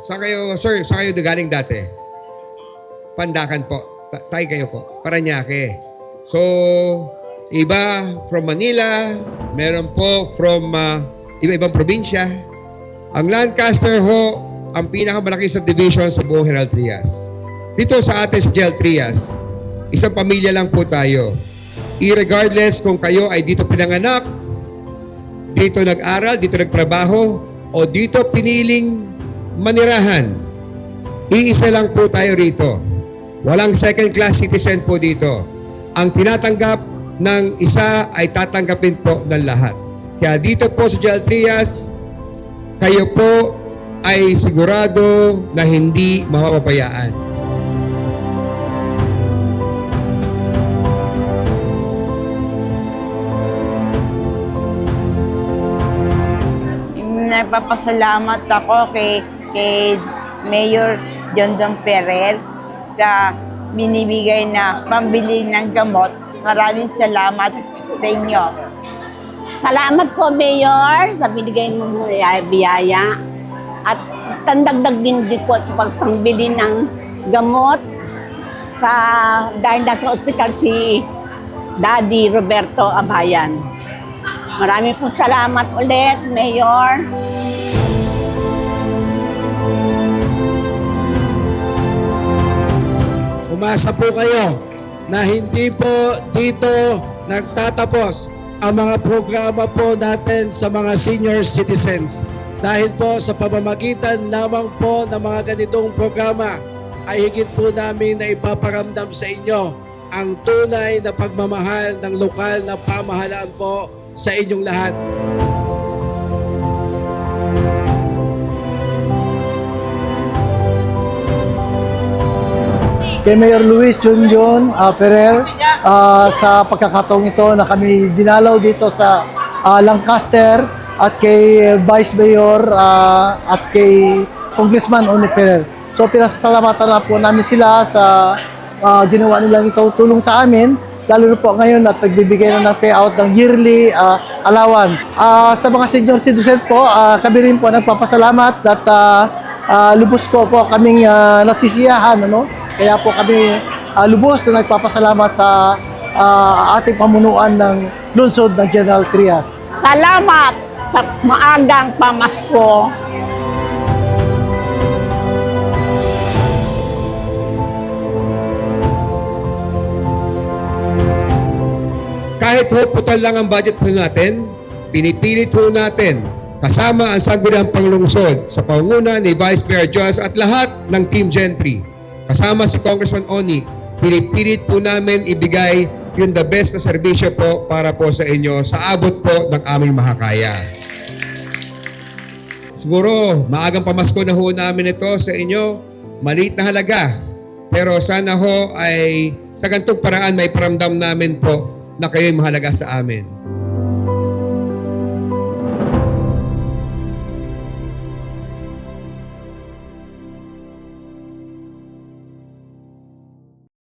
Saan kayo, sir, saan kayo galing dati? Pandakan po. Ta- Tay kayo po. Paranaque. So, iba from Manila, meron po from ah, iba-ibang probinsya. Ang Lancaster ho, ang pinakamalaki subdivision sa buong Herald Trias. Dito sa atin sa Gel Trias, isang pamilya lang po tayo. Irregardless kung kayo ay dito pinanganak, dito nag-aral, dito nagtrabaho, o dito piniling manirahan. Iisa lang po tayo rito. Walang second class citizen po dito. Ang tinatanggap ng isa ay tatanggapin po ng lahat. Kaya dito po sa Gel Trias, kayo po ay sigurado na hindi mapapabayaan. Nagpapasalamat ako kay, kay Mayor John Don Ferrer sa binibigay na pambili ng gamot. Maraming salamat sa inyo. Salamat po, Mayor, sa binigay mo biyaya. At tandagdag din din po ito pagpangbili ng gamot sa dahil nasa ospital si Daddy Roberto Abayan. Maraming po salamat ulit, Mayor. Umasa po kayo na hindi po dito nagtatapos ang mga programa po natin sa mga senior citizens. Dahil po sa pamamagitan lamang po ng mga ganitong programa ay higit po namin na ipaparamdam sa inyo ang tunay na pagmamahal ng lokal na pamahalaan po sa inyong lahat. Kay Mayor Luis Junjun uh, Ferrer ah, sa pagkakataong ito na kami dinalaw dito sa ah, Lancaster at kay Vice Mayor ah, at kay Congressman Oni Ferrer. So pinasasalamatan na po namin sila sa ah, ginawa nilang ito tulong sa amin lalo na po ngayon at nagbibigay na ng payout ng yearly ah, allowance. Ah, sa mga senior citizen po, ah, kami rin po nagpapasalamat at ah, ah, lubos ko po kaming ah, nasisiyahan ano kaya po kami ah, lubos na nagpapasalamat sa ah, ating pamunuan ng lungsod ng General Trias. Salamat sa maagang pamasko. Kahit ho putal lang ang budget ho natin, pinipilit ho natin kasama ang sangguniang panglungsod sa panguna ni Vice Mayor Jones at lahat ng Team Gentry. Kasama si Congressman Oni, pinipilit po namin ibigay yung the best na serbisyo po para po sa inyo sa abot po ng aming makakaya. Siguro, maagang pamasko na ho namin ito sa inyo. Maliit na halaga. Pero sana ho ay sa gantong paraan may paramdam namin po na kayo'y mahalaga sa amin.